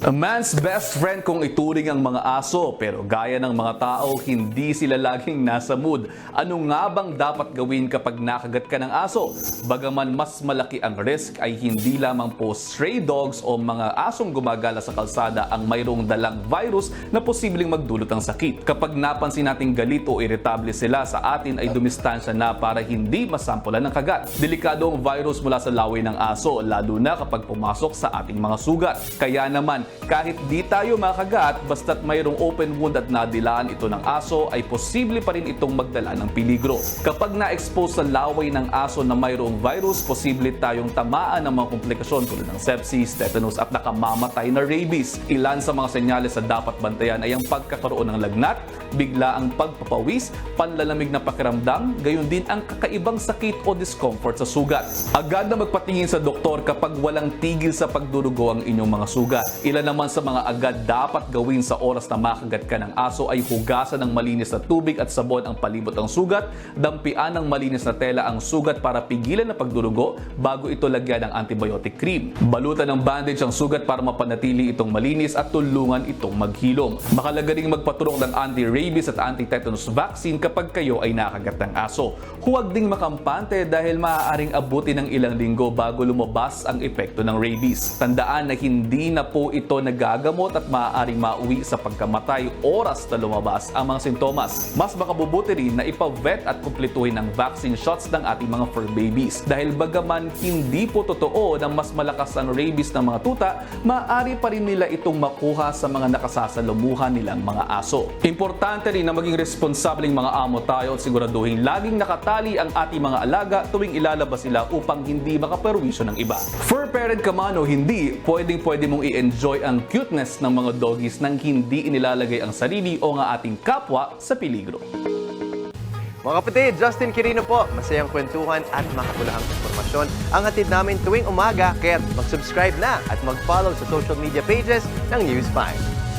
A man's best friend kung ituring ang mga aso pero gaya ng mga tao, hindi sila laging nasa mood. Ano nga bang dapat gawin kapag nakagat ka ng aso? Bagaman mas malaki ang risk ay hindi lamang po stray dogs o mga asong gumagala sa kalsada ang mayroong dalang virus na posibleng magdulot ng sakit. Kapag napansin nating galit o irritable sila sa atin ay dumistansya na para hindi masampulan ng kagat. Delikado ang virus mula sa laway ng aso lalo na kapag pumasok sa ating mga sugat. Kaya naman, kahit di tayo makagat, basta't mayroong open wound at nadilaan ito ng aso, ay posible pa rin itong magdala ng peligro. Kapag na-expose sa laway ng aso na mayroong virus, posible tayong tamaan ng mga komplikasyon tulad ng sepsis, tetanus at nakamamatay na rabies. Ilan sa mga senyales na dapat bantayan ay ang pagkakaroon ng lagnat, bigla ang pagpapawis, panlalamig na pakiramdam, gayon din ang kakaibang sakit o discomfort sa sugat. Agad na magpatingin sa doktor kapag walang tigil sa pagdurugo ang inyong mga sugat. Ilan naman sa mga agad dapat gawin sa oras na makagat ka ng aso ay hugasan ng malinis na tubig at sabon ang palibot ng sugat, dampian ng malinis na tela ang sugat para pigilan ang pagdurugo bago ito lagyan ng antibiotic cream. Balutan ng bandage ang sugat para mapanatili itong malinis at tulungan itong maghilom. Makalaga ring magpaturok ng anti-rabies at anti-tetanus vaccine kapag kayo ay nakagat ng aso. Huwag ding makampante dahil maaaring abutin ng ilang linggo bago lumabas ang epekto ng rabies. Tandaan na hindi na po ito nagagamot at maaaring mauwi sa pagkamatay oras na lumabas ang mga sintomas. Mas makabubuti rin na ipavet at kumpletuhin ang vaccine shots ng ating mga fur babies. Dahil bagaman hindi po totoo na mas malakas ang rabies ng mga tuta, maaari pa rin nila itong makuha sa mga nakasasalamuhan nilang mga aso. Importante rin na maging responsableng mga amo tayo at siguraduhin laging nakatali ang ating mga alaga tuwing ilalabas sila upang hindi makaperwisyo ng iba. Fur parent ka man o hindi, pwedeng pwede mong i-enjoy ang cuteness ng mga doggies nang hindi inilalagay ang sarili o nga ating kapwa sa peligro. Mga kapatid, Justin Quirino po. Masayang kwentuhan at makapulahang informasyon ang hatid namin tuwing umaga. Kaya mag-subscribe na at mag-follow sa social media pages ng News 5.